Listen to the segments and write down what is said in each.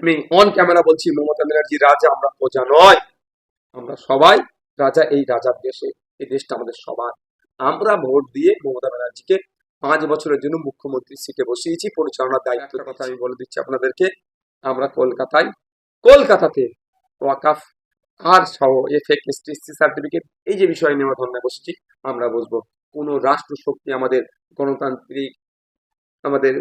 আমি on camera বলছি মমতা ব্যানার্জি রাজা আমরা প্রজা নয়। আমরা সবাই রাজা এই রাজার দেশে এই দেশটা আমাদের সবার। আমরা ভোট দিয়ে মমতা ব্যানার্জিকে পাঁচ বছরের জন্য মুখ্যমন্ত্রী সিটে বসিয়েছি পরিচালনার দায়িত্ব কথা আমি বলে দিচ্ছি আপনাদেরকে আমরা কলকাতায় কলকাতাতে ওয়াকাফ আর সহ এফেক এসটিসি সার্টিফিকেট এই যে বিষয় নিয়ে আমরা ধর্নায় বসেছি আমরা বসবো কোনো রাষ্ট্র শক্তি আমাদের গণতান্ত্রিক আমাদের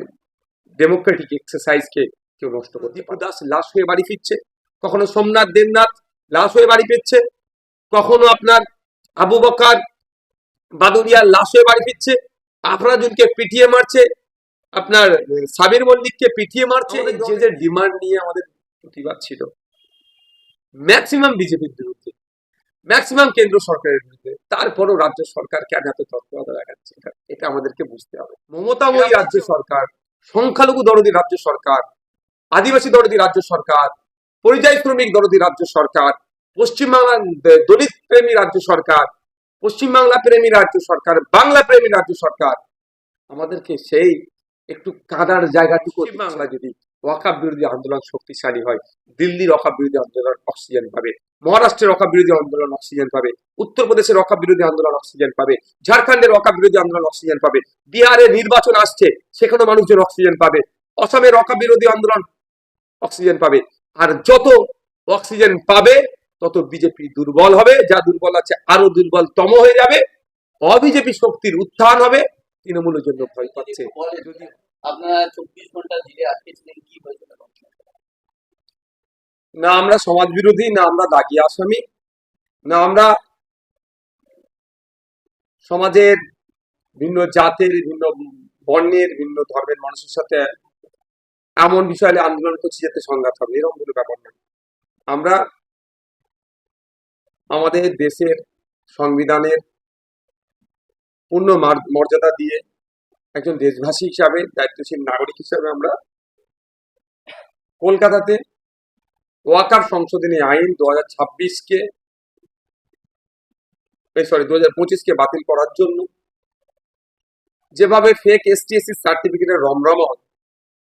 ডেমোক্রেটিক এক্সারসাইজকে কেউ নষ্ট করতে দীপু দাস লাশ হয়ে বাড়ি ফিরছে। কখনো সোমনাথ দেবনাথ লাশ হয়ে বাড়ি ফিরছে। কখনো আপনার আবু বকার বাদুরিয়ার লাশ হয়ে বাড়ি ফিরছে। আফরাজুলকে পিটিয়ে মারছে। আপনার সাবির মল্লিককে পিটিয়ে মারছে। যে যে ডিমান্ড নিয়ে আমাদের প্রতিবাদ ছিল। ম্যাক্সিমাম বিজেপির বিরুদ্ধে। ম্যাক্সিমাম কেন্দ্র সরকারের বিরুদ্ধে। তারপরও রাজ্য সরকার কেন এত তৎপরতা দেখাচ্ছে। এটা- এটা আমাদেরকে বুঝতে হবে। মমতাময়ী রাজ্য সরকার সংখ্যালঘু দরদি রাজ্য সরকার আদিবাসী দরদি রাজ্য সরকার পরিযায়ী শ্রমিক দরদি রাজ্য সরকার পশ্চিমবাংলার দ- দলিত প্রেমী রাজ্য সরকার পশ্চিমবাংলা প্রেমী রাজ্য সরকার বাংলা প্রেমী রাজ্য সরকার আমাদেরকে সেই একটু কাদার জায়গাটুকু বাংলা যদি ওয়াকাব বিরোধী আন্দোলন শক্তিশালী হয় দিল্লির ওয়াকাব বিরোধী আন্দোলন অক্সিজেন পাবে মহারাষ্ট্রের ওয়াকাব বিরোধী আন্দোলন অক্সিজেন পাবে উত্তরপ্রদেশের ওয়াকাব বিরোধী আন্দোলন অক্সিজেন পাবে ঝাড়খণ্ডের ওয়াকাব বিরোধী আন্দোলন অক্সিজেন পাবে বিহারে নির্বাচন আসছে সেখানে মানুষজন অক্সিজেন পাবে অসমের ওয়াকাব বিরোধী আন্দোলন অক্সিজেন পাবে। আর যত অক্সিজেন পাবে তত বিজেপি দুর্বল হবে। যা দুর্বল আছে আরও দুর্বলতম হয়ে যাবে। অবিজেপি শক্তির উত্থান হবে তৃণমূলের জন্য ভয় পাচ্ছে। না আমরা সমাজ বিরোধী না আমরা দাগি আসামি না আমরা সমাজের ভিন্ন জাতের ভিন্ন বর্ণের ভিন্ন ধর্মের মানুষের সাথে এমন বিষয়ে আন্দোলন করছি যাতে সংঘাত হবে, এরকম কোনো ব্যাপার নয় আমরা আমাদের দেশের সংবিধানের পূর্ণ মর্যাদা দিয়ে একজন দেশবাসী হিসাবে, দায়িত্বশীল নাগরিক হিসাবে আমরা কলকাতাতে ওয়াকার সংশোধনী আইন দু হাজার ছাব্বিশকে সরি দু হাজার পঁচিশকে বাতিল করার জন্য যেভাবে ফেক এসটিএসসি সার্টিফিকেটের রমরমা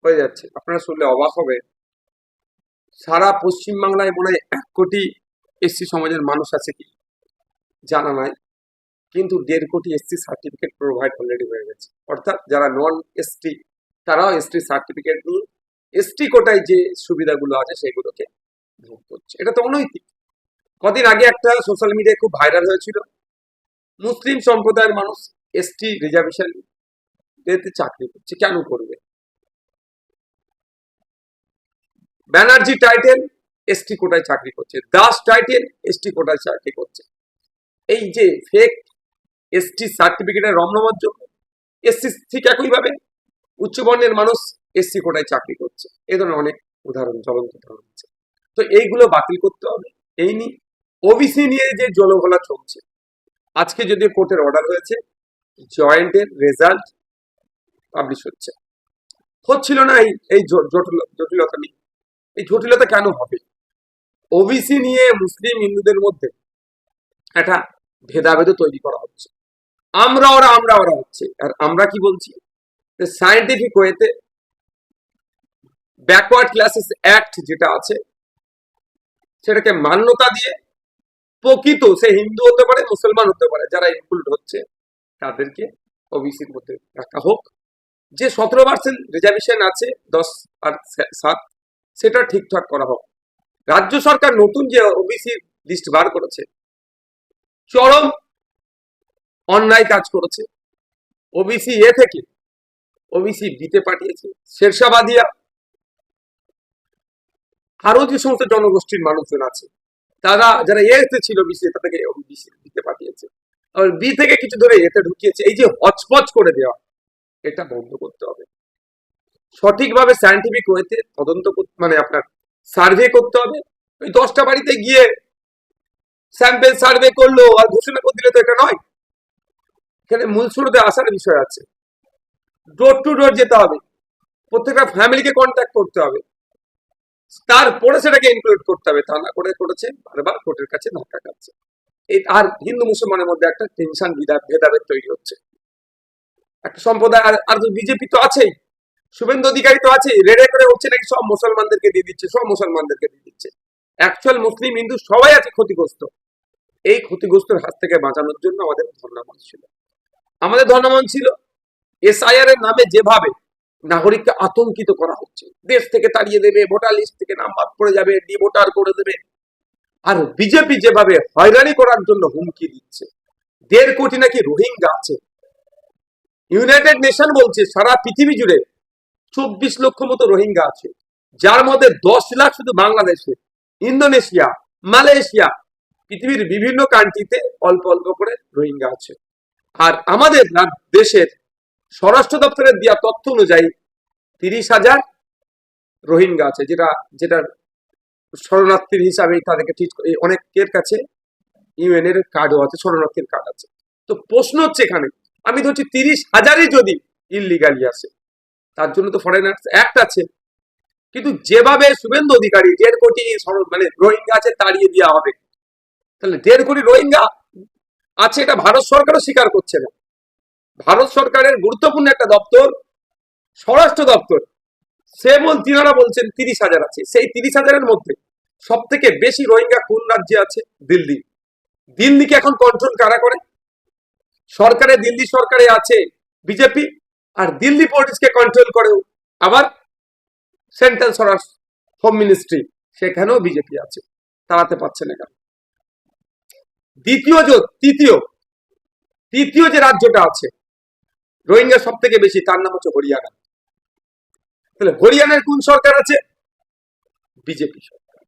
হয়ে যাচ্ছে। আপনারা শুনলে অবাক হবে। সারা পশ্চিমবাংলায় মনে হয় এক কোটি এসসি সমাজের মানুষ আছে কি? জানা নাই। কিন্তু দেড় কোটি এসসি সার্টিফিকেট প্রোভাইড অলরেডি হয়ে গেছে। অর্থাৎ যারা নন এসটি, তারাও এসটি সার্টিফিকেট নিয়ে এসটি কোটায় যে সুবিধাগুলো আছে সেগুলোকে ভোগ করছে। এটা তো অনৈতিক। কদিন আগে একটা সোশ্যাল মিডিয়ায় খুব ভাইরাল হয়েছিল। মুসলিম সম্প্রদায়ের মানুষ এসটি রিজার্ভেশন চাকরি করছে। কেন করবে? ব্যানার্জি টাইটেল, এসটি কোটায় চাকরি করছে। দাস টাইটেল, এসটি কোটায় চাকরি করছে। এই যে ফেক এসটি সার্টিফিকেটের রমরমার জন্য, এসসি ঠিক একইভাবে উচ্চবর্ণের মানুষ এসসি কোটায় চাকরি করছে। এ ধরনের অনেক উদাহরণ, জ্বলন্ত উদাহরণ আছে। তো এইগুলো বাতিল করতে হবে। এই নিয়ে ওবিসি নিয়ে যে জলঘোলা চলছে। আজকে যদি কোর্টের অর্ডার হয়েছে জয়েন্টের রেজাল্ট পাবলিশ হচ্ছে। হচ্ছিল না এই জটিলতা নিয়ে। এই জটিলতা কেন হবে? ওবিসি নিয়ে মুসলিম হিন্দুদের মধ্যে একটা ভেদাভেদ তৈরি করা হচ্ছে। আমরা ওরা আমরা ওরা হচ্ছে। আর আমরা কি বলছি? সায়েন্টিফিক ওয়েতে ব্যাকওয়ার্ড ক্লাসেস অ্যাক্ট যেটা আছে, সেটাকে মান্যতা দিয়ে প্রকৃত সে হিন্দু হতে পারে, মুসলমান হতে পারে, যারা ইনক্লুড হচ্ছে, তাদেরকে ওবিসির মধ্যে রাখা হোক। যে সতেরো পার্সেন্ট রিজার্ভেশন আছে, দশ আর সাত সেটা ঠিকঠাক করা হোক। রাজ্য সরকার নতুন যে ওবিসি লিস্ট বার করেছে, চরম অন্যায় কাজ করেছে। ওবিসি এ থেকে ওবিসি বিতে পাঠিয়েছে, শেরশাবাদিয়া। আরও যে সমস্ত জনগোষ্ঠীর মানুষজন আছে, তারা যারা এতে ছিল বিসি তাদেরকে ওবিসি দিতে পাঠিয়েছে। বি থেকে কিছু ধরে এতে ঢুকিয়েছে। এই যে হচপচ করে দেওয়া, এটা বন্ধ করতে হবে। সঠিকভাবে সায়েন্টিফিক ওয়েতে তদন্ত করতে মানে আপনার সার্ভে করতে হবে। ওই দশটা বাড়িতে গিয়ে স্যাম্পেল সার্ভে করল আর ঘোষণা করে দিলে তো এটা নয়। এখানে মূল স্রোতে আসার বিষয় আছে। ডোর টু ডোর যেতে হবে। প্রত্যেকটা ফ্যামিলিকে কন্ট্যাক্ট করতে হবে। তারপরে সেটাকে ইনক্লুড করতে হবে। তা না করে করেছে, বারবার কোর্টের কাছে ধাক্কা খাচ্ছে। এই আর হিন্দু মুসলমানের মধ্যে একটা টেনশন ভেদাভেদ তৈরি হচ্ছে। একটা সম্প্রদায়, আর আর বিজেপি তো আছেই। শুভেন্দু অধিকারী তো আছে রেডে করে উঠছে নাকি সব মুসলমানদেরকে দিয়ে দিচ্ছে, সব মুসলমানদেরকে দিয়ে দিচ্ছে। অ্যাকচুয়াল মুসলিম হিন্দু সবাই আছে ক্ষতিগ্রস্ত। এই ক্ষতিগ্রস্তের হাত থেকে বাঁচানোর জন্য আমাদের ধর্ণামন ছিল। আমাদের ধর্ণামন ছিল এসআইআর এর নামে যেভাবে নাগরিককে আতঙ্কিত করা হচ্ছে, দেশ থেকে তাড়িয়ে দেবে, ভোটার লিস্ট থেকে নাম বাদ পড়ে যাবে ডিভোটার করে দেবে, আর বিজেপি যেভাবে হয়রানি করার জন্য হুমকি দিচ্ছে, দেড় কোটি নাকি রোহিঙ্গা আছে। ইউনাইটেড নেশন বলছে, সারা পৃথিবী জুড়ে চব্বিশ লক্ষ মতো রোহিঙ্গা আছে। যার মধ্যে দশ লাখ শুধু বাংলাদেশে, ইন্দোনেশিয়া, মালয়েশিয়া, পৃথিবীর বিভিন্ন কান্ট্রিতে অল্প অল্প করে রোহিঙ্গা আছে। আর আমাদের দেশের স্বরাষ্ট্র দপ্তরের দেওয়া তথ্য অনুযায়ী তিরিশ হাজার রোহিঙ্গা আছে, যেটা যেটা শরণার্থীর হিসাবে তাদেরকে ঠিক অনেকের কাছে ইউএন এর কার্ডও আছে, শরণার্থীর কার্ড আছে। তো প্রশ্ন হচ্ছে এখানে, আমি ধরছি তিরিশ হাজারই যদি ইলিগালি আসে তার জন্য তো ফরেনার্স অ্যাক্ট আছে। কিন্তু যেভাবে শুভেন্দু অধিকারী দেড় কোটি মানে রোহিঙ্গা আছে তাড়িয়ে দেওয়া হবে। তাহলে দেড় কোটি রোহিঙ্গা আছে এটা ভারত সরকারও স্বীকার করছে না। ভারত সরকারের গুরুত্বপূর্ণ একটা দপ্তর, স্বরাষ্ট্র দপ্তর। সে বল তিনারা বলছেন তিরিশ হাজার আছে। সেই তিরিশ হাজারের মধ্যে সব থেকে বেশি রোহিঙ্গা কোন রাজ্যে আছে? দিল্লি। দিল্লিকে এখন কন্ট্রোল কারা করে? সরকারে দিল্লি সরকারে আছে বিজেপি আর দিল্লি পুলিশকে কন্ট্রোল করে আবার সেন্ট্রাল স্বরাষ্ট্র হোম মিনিস্ট্রি সেখানেও বিজেপি আছে। তাড়াতে পারছে না কেন? দ্বিতীয় যে, তৃতীয় তৃতীয় যে রাজ্যটা আছে, রোহিঙ্গা সব থেকে বেশি, তার নাম হচ্ছে হরিয়ানা। তাহলে হরিয়ানার কোন সরকার আছে? বিজেপি সরকার।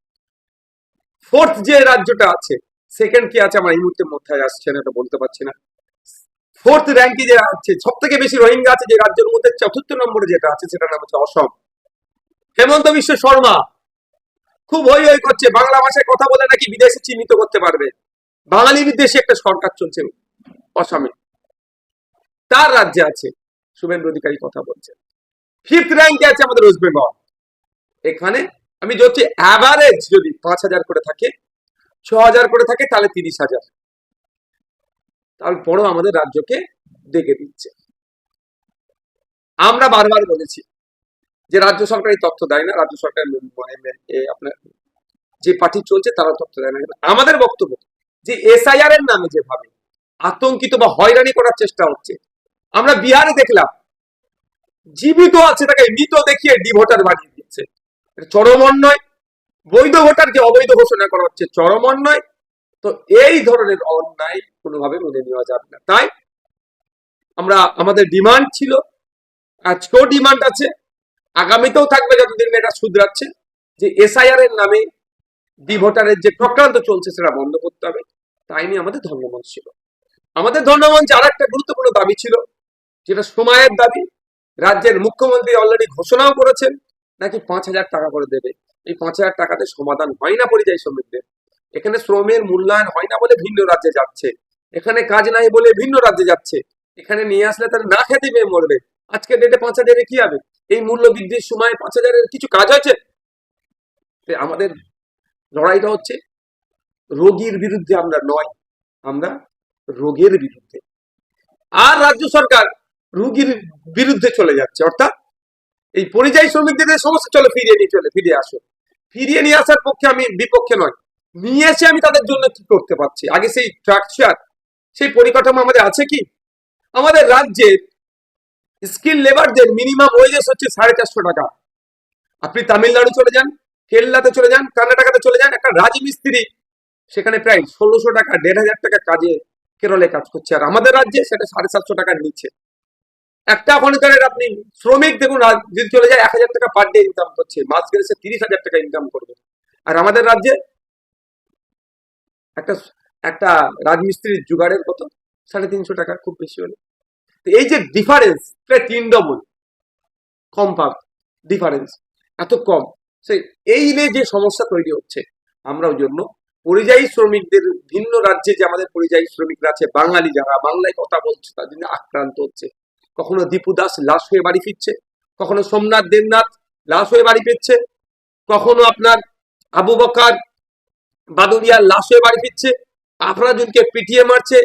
ফোর্থ যে রাজ্যটা আছে সেকেন্ড কি আছে? আমার এই মুহূর্তে মাথায় আসছে না, এটা বলতে পারছি না। ফোর্থ র্যাঙ্কে যে আছে সব থেকে বেশি রোহিঙ্গা আছে যে রাজ্যের মধ্যে, চতুর্থ নম্বরে যেটা আছে, সেটার নাম হচ্ছে অসম। হেমন্ত বিশ্ব শর্মা। খুব হই হই করছে, বাংলা ভাষায় কথা বলে নাকি বিদেশে চিহ্নিত করতে পারবে? বাঙালি বিদেশে একটা সরকার চলছে অসমে। তার রাজ্যে আছে, শুভেন্দু অধিকারী কথা বলছে। ফিফথ র্যাঙ্কে আছে আমাদের ওয়েস্ট বেঙ্গল। এখানে আমি যদি অ্যাভারেজ যদি পাঁচ হাজার করে থাকে, ছ হাজার করে থাকে, তাহলে তিরিশ হাজার। তারপরও আমাদের রাজ্যকে ডেকে দিচ্ছে। আমরা বারবার বলেছি যে রাজ্য সরকার এই তথ্য দেয় না, রাজ্য সরকার মানে আপনার যে পার্টি চলছে তারা তথ্য দেয় না। আমাদের বক্তব্য যে এসআইআর এর নামে যেভাবে আতঙ্কিত বা হয়রানি করার চেষ্টা হচ্ছে, আমরা বিহারে দেখলাম, জীবিত আছে তাকে, মৃত দেখিয়ে ডি ভোটার বানিয়ে দিচ্ছে। চরম অন্যায়। বৈধ ভোটারকে অবৈধ ঘোষণা করা হচ্ছে, চরম অন্যায়। তো এই ধরনের অন্যায় কোনোভাবে মেনে নেওয়া যাবে না। তাই আমরা, আমাদের ডিমান্ড ছিল, আজকেও ডিমান্ড আছে, আগামীতেও থাকবে যতদিন এটা শুধরাচ্ছে, যে এসআইআর এর নামে ডি ভোটারের যে প্রক্রান্ত চলছে সেটা বন্ধ করতে হবে, তাই নিয়ে আমাদের ধর্মমঞ্চ ছিল। আমাদের ধর্মমঞ্চে আর একটা গুরুত্বপূর্ণ দাবি ছিল, যেটা সময়ের দাবি, রাজ্যের মুখ্যমন্ত্রী অলরেডি ঘোষণাও করেছেন, নাকি পাঁচ হাজার টাকা করে দেবে। এই পাঁচ হাজার টাকাতে সমাধান হয় না পরিযায়ী শ্রমিকদের। এখানে শ্রমের মূল্যায়ন হয় না বলে ভিন্ন রাজ্যে যাচ্ছে। এখানে কাজ নাই বলে ভিন্ন রাজ্যে যাচ্ছে। এখানে নিয়ে আসলে তারা না খেতে পেয়ে মরবে। আজকে ডেটে পাঁচ হাজারে কি হবে? এই মূল্য বৃদ্ধির সময় পাঁচ হাজারের কিছু কাজ হয়েছে? আমাদের লড়াইটা হচ্ছে রোগীর বিরুদ্ধে আমরা নয়, আমরা রোগের বিরুদ্ধে। আর রাজ্য সরকার রোগীর বিরুদ্ধে চলে যাচ্ছে, অর্থাৎ এই পরিযায়ী শ্রমিকদের সমস্যা চলে ফিরিয়ে নিয়ে চলে ফিরে আসো ফিরিয়ে নিয়ে আসার পক্ষে আমি বিপক্ষে নয়। নিয়ে এসে আমি তাদের জন্য কি করতে পারছি? আগে সেই স্ট্রাকচার সেই পরিকাঠামো আমাদের আছে কি? আমাদের রাজ্যের স্কিল লেবারদের মিনিমাম ওয়েজেস হচ্ছে সাড়ে চারশো টাকা। আপনি তামিলনাড়ু চলে যান, কেরলাতে চলে যান, কর্ণাটকাতে চলে যান, একটা রাজমিস্ত্রি সেখানে প্রায় ষোলোশো টাকা, দেড় হাজার টাকা কাজে কেরলে কাজ করছে। আর আমাদের রাজ্যে সেটা সাড়ে সাতশো টাকার নিচে একটা খনিকারের আপনি শ্রমিক দেখুন যদি চলে যায় এক হাজার টাকা পার ডে ইনকাম করছে, মাস গেলে সে তিরিশ হাজার টাকা ইনকাম করবে। আর আমাদের রাজ্যে একটা একটা রাজমিস্ত্রির জোগাড়ের কত সাড়ে তিনশো টাকা, খুব বেশি হলে। তো এই যে ডিফারেন্স প্রায় তিন ডবল কম ডিফারেন্স এত কম। সেই এই নিয়ে যে সমস্যা তৈরি হচ্ছে আমরা ওই জন্য, পরিযায়ী শ্রমিকদের, ভিন্ন রাজ্যে যে আমাদের পরিযায়ী শ্রমিকরা আছে, বাঙালি যারা, বাংলায় কথা বলছে তার জন্য আক্রান্ত হচ্ছে। কখনো দীপু দাস লাশ হয়ে বাড়ি ফিরছে, কখনো সোমনাথ দেবনাথ লাশ হয়ে বাড়ি ফিরছে, কখনো আপনার আবু বকার বাদুরিয়ার লাশ হয়ে বাড়ি ফিরছে আফরাজুনকে পিটিয়ে মারছে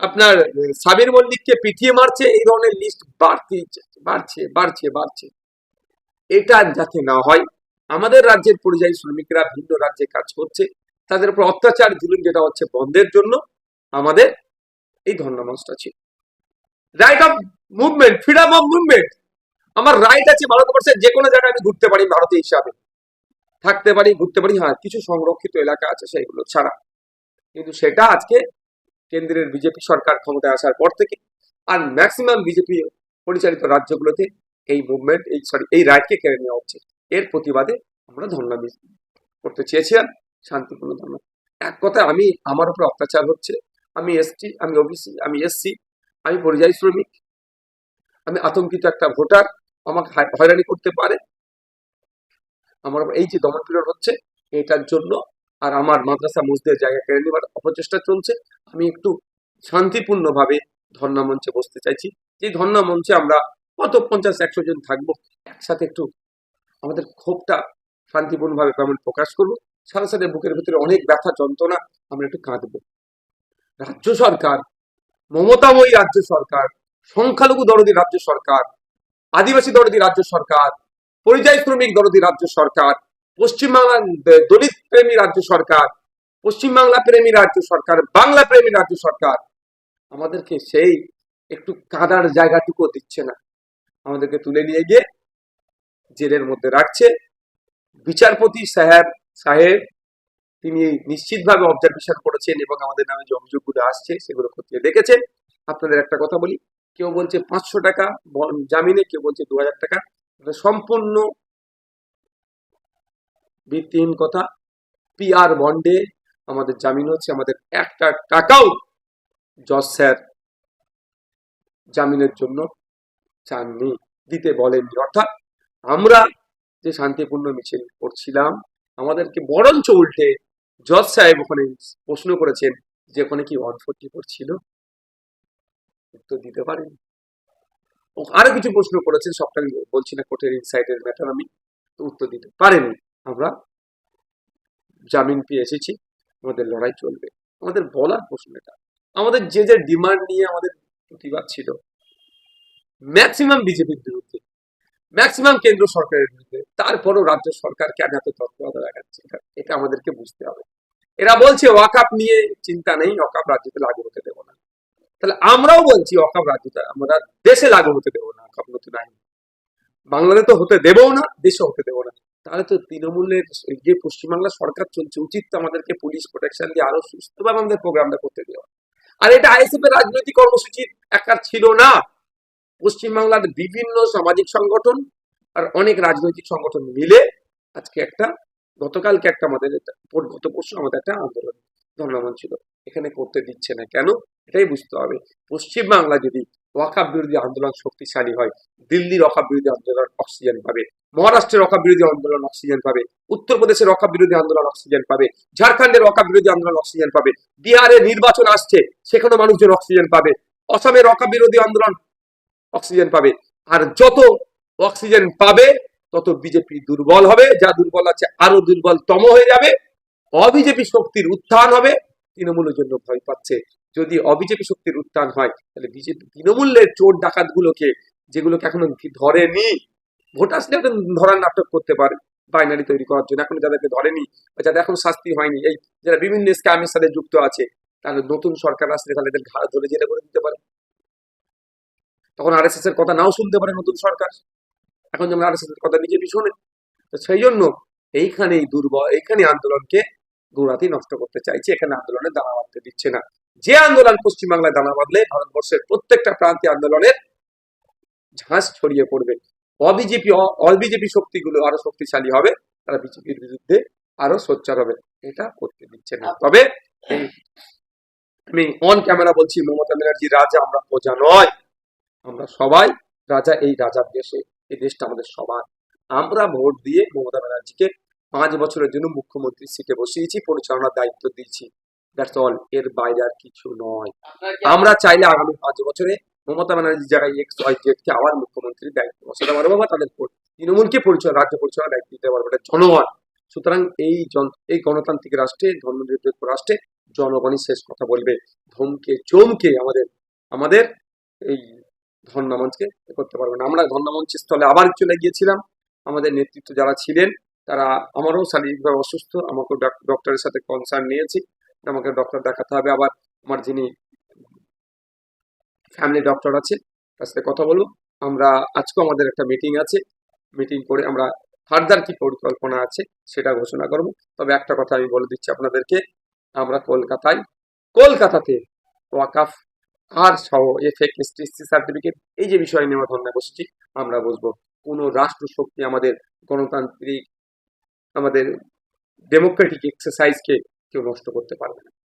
আপনার সাবির মল্লিককে পিটিয়ে মারছে এই ধরনের লিস্ট যাচ্ছে, বাড়ছে বাড়ছে বাড়ছে। এটা যাতে না হয় আমাদের রাজ্যের পরিযায়ী শ্রমিকরা ভিন্ন রাজ্যে কাজ করছে তাদের উপর অত্যাচার জুলুম যেটা হচ্ছে বন্ধের জন্য আমাদের এই মঞ্চটা ছিল। Right of movement freedom of movement আমার রাইট আছে ভারতবর্ষের যে কোনো জায়গায় আমি ঘুরতে পারি ভারতীয় হিসাবে। থাকতে পারি, ঘুরতে পারি হ্যাঁ কিছু সংরক্ষিত এলাকা আছে সেইগুলো ছাড়া। কিন্তু সেটা আজকে কেন্দ্রের বিজেপি সরকার ক্ষমতায় আসার পর থেকে আর ম্যাক্সিমাম বিজেপি পরিচালিত রাজ্যগুলোতে এই মুভমেন্ট এই সরি এই রাইটকে কেড়ে নেওয়া হচ্ছে। এর প্রতিবাদে আমরা ধর্ণা করতে চেয়েছিলাম, শান্তিপূর্ণ ধর্ণা। এক কথায় আমি, আমার উপর অত্যাচার হচ্ছে। আমি এসটি, আমি ওবিসি, আমি এসসি, আমি পরিযায়ী শ্রমিক। আমি আতঙ্কিত একটা ভোটার, আমাকে হয়রানি করতে পারে। আমার এই যে দমন হচ্ছে, এটার জন্য আর আমার মাদ্রাসা মসজিদের জায়গা কেড়ে নেবার অপচেষ্টা চলছে। আমি একটু শান্তিপূর্ণভাবে ধর্ণা মঞ্চে বসতে চাইছি। যে ধর্ণা মঞ্চে আমরা কত পঞ্চাশ, একশো জন থাকব, একসাথে একটু আমাদের ক্ষোভটা শান্তিপূর্ণভাবে কেমন প্রকাশ করব? সাথে সাথে বুকের ভিতরে অনেক ব্যথা, যন্ত্রণা আমরা একটু কাঁদবো। রাজ্য সরকার, মমতাময়ী রাজ্য সরকার, সংখ্যালঘু দরদি রাজ্য সরকার, আদিবাসী দরদি রাজ্য সরকার পরিযায়ী শ্রমিক দরদি রাজ্য সরকার পশ্চিমবাংলা দলিত প্রেমী রাজ্য সরকার, পশ্চিমবাংলা প্রেমী রাজ্য সরকার, বাংলা প্রেমী রাজ্য সরকার, আমাদেরকে সেই একটু কাদার জায়গাটুকু দিচ্ছে না। আমাদেরকে তুলে নিয়ে গিয়ে জেলের মধ্যে রাখছে। বিচারপতি সাহেব সাহেব, তিনি নিশ্চিতভাবে অবজারভেশন করেছেন এবং আমাদের নামে যে অভিযোগগুলো আসছে, সেগুলো খতিয়ে দেখেছেন। আপনাদের একটা কথা বলি, কেউ বলছে পাঁচশো টাকা জামিনে, কেউ বলছে দু হাজার টাকা। সম্পূর্ণ ভিত্তিহীন কথা পিআর বন্ডে আমাদের জামিন হচ্ছে, আমাদের একটা টাকাও জজ স্যার জামিনের জন্য চাননি, দিতে বলেননি। অর্থাৎ আমরা যে শান্তিপূর্ণ মিছিল করছিলাম, আমাদেরকে বরঞ্চ উল্টে জজ সাহেব ওখানে প্রশ্ন করেছেন যে ওখানে কি ওয়ান ফোর্টি ফোর ছিল? উত্তর দিতে পারেন। আরও কিছু প্রশ্ন করেছেন, সবটা আমি বলছি না, কোর্টের ইনসাইডের ম্যাটার আমি উত্তর দিতে পারেনি। আমরা জামিন পেয়ে এসেছি, আমাদের লড়াই চলবে। আমাদের বলার প্রশ্ন এটা। আমাদের যে যে ডিমান্ড নিয়ে আমাদের প্রতিবাদ ছিল ম্যাক্সিমাম বিজেপির বিরুদ্ধে ম্যাক্সিমাম কেন্দ্র সরকারের বিরুদ্ধে, তারপরও রাজ্য সরকার কেন এত তৎপরতা দেখাচ্ছে? এটা এটা আমাদেরকে বুঝতে হবে। এরা বলছে ওয়াকাপ নিয়ে চিন্তা নেই ওয়াকাপ রাজ্যতে লাগু হতে দেবো না। তাহলে আমরাও বলছি ওয়াকাপ রাজ্যতে আমরা দেশে লাগু হতে দেবো না ওয়াকাপ নতুন আইন। বাংলাদেশ তো হতে দেবও না দেশে হতে দেবো না। তাহলে তো তৃণমূলের যে পশ্চিমবাংলা সরকার চলছে, উচিত আমাদেরকে পুলিশ প্রোটেকশন দিয়ে আরও সুস্থভাবে আমাদের প্রোগ্রামটা করতে দেওয়া। আর এটা আইএসএফ এর রাজনৈতিক কর্মসূচির একার ছিল না। পশ্চিমবাংলার বিভিন্ন সামাজিক সংগঠন আর অনেক রাজনৈতিক সংগঠন মিলে আজকে একটা, গতকালকে একটা আমাদের গত পরশু আমাদের একটা আন্দোলন। ধর্মমন ছিল। এখানে করতে দিচ্ছে না। কেন? এটাই বুঝতে হবে। পশ্চিমবাংলা যদি ওয়াকাব বিরোধী আন্দোলন শক্তিশালী হয়, দিল্লির ওয়াকাব বিরোধী আন্দোলন অক্সিজেন পাবে, মহারাষ্ট্রের ওয়াকাব বিরোধী আন্দোলন অক্সিজেন পাবে, উত্তরপ্রদেশের ওয়াকাব বিরোধী আন্দোলন অক্সিজেন পাবে, ঝাড়খণ্ডের ওয়াকাব বিরোধী আন্দোলন অক্সিজেন পাবে, বিহারে নির্বাচন আসছে, সেখানে মানুষজন অক্সিজেন পাবে, অসমের ওয়াকাব বিরোধী আন্দোলন অক্সিজেন পাবে। আর যত অক্সিজেন পাবে, তত বিজেপি দুর্বল হবে। যা দুর্বল আছে আরও দুর্বলতম হয়ে যাবে। অবিজেপি শক্তির উত্থান হবে, তৃণমূলের জন্য ভয় পাচ্ছে। যদি অবিজেপি শক্তির উত্থান হয়, তাহলে বিজেপি তৃণমূলের চোর ডাকাত গুলোকে যেগুলোকে এখনও ধরেনি ভোট আসলে ধরার নাটক করতে পারে বাইনারি তৈরি করার জন্য। এখন যাদেরকে ধরেনি বা যাদের এখন শাস্তি হয়নি, এই যারা বিভিন্ন স্ক্যামের সাথে যুক্ত আছে, তাহলে নতুন সরকার আসলে তাহলে এদের ঘাড় ধরে জেলে করে দিতে পারে। তখন আরএসএস এর কথা নাও শুনতে পারে নতুন সরকার। এখন যেমন আরএসএস এর কথা বিজেপি শোনে, তো সেই জন্য এইখানে দুর্বল এইখানে আন্দোলনকে দৌড়াতেই নষ্ট করতে চাইছে, এখানে আন্দোলনে দানা বাঁধতে দিচ্ছে না। যে আন্দোলন পশ্চিমবাংলায় দানা বাঁধলে ভারতবর্ষের প্রত্যেকটা প্রান্তে আন্দোলনের ঝাঁস ছড়িয়ে পড়বে। অবিজেপি অবিজেপি শক্তিগুলো আরও শক্তিশালী হবে, তারা বিজেপির বিরুদ্ধে আরও সোচ্চার হবে, এটা করতে দিচ্ছে না। তবে আমি অন ক্যামেরা বলছি, মমতা ব্যানার্জি রাজা, আমরা প্রজা নয়। আমরা সবাই রাজা, এই রাজার দেশে, এই দেশটা আমাদের সবার। আমরা ভোট দিয়ে মমতা ব্যানার্জিকে পাঁচ বছরের জন্য মুখ্যমন্ত্রী সিটে বসিয়েছি, পরিচালনার দায়িত্ব দিয়েছি। দ্যাটস অল এর বাইরে আর কিছু নয়। আমরা চাইলে আগামী পাঁচ বছরে মমতা ব্যানার্জির জায়গায় এক্স ওয়াই জেড আবার মুখ্যমন্ত্রীর দায়িত্ব বসাতে পারব বা তাদের তৃণমূলকে পরিচয় রাজ্য পরিচালনার দায়িত্ব দিতে পারব, এটা জনগণ সুতরাং এই এই গণতান্ত্রিক রাষ্ট্রে, ধর্মনিরপেক্ষ রাষ্ট্রে জনগণই শেষ কথা বলবে। ধমকে, চমকে আমাদের আমাদের এই ধর্ণামঞ্চকে করতে পারবে না। আমরা ধর্ণামঞ্চের স্থলে আবার চলে গিয়েছিলাম। আমাদের নেতৃত্ব যারা ছিলেন তারা আমারও শারীরিকভাবে অসুস্থ আমাকে ডক্টরের সাথে কনসার্ন নিয়েছি, আমাকে ডক্টর দেখাতে হবে। আবার আমার যিনি ফ্যামিলি ডক্টর আছে, তার সাথে কথা বলব আমরা, আজকেও আমাদের একটা মিটিং আছে। মিটিং করে আমরা ফার্দার কি পরিকল্পনা আছে, সেটা ঘোষণা করব। তবে একটা কথা আমি বলে দিচ্ছি আপনাদেরকে, আমরা কলকাতায়, কলকাতাতে ওয়াকাফ আর সহ এফেক এসটিসি সার্টিফিকেট এই যে বিষয় নিয়ে আমরা বসেছি আমরা বসবো কোনো রাষ্ট্র শক্তি আমাদের গণতান্ত্রিক আমাদের ডেমোক্রেটিক এক্সারসাইজকে কেউ নষ্ট করতে পারবে না।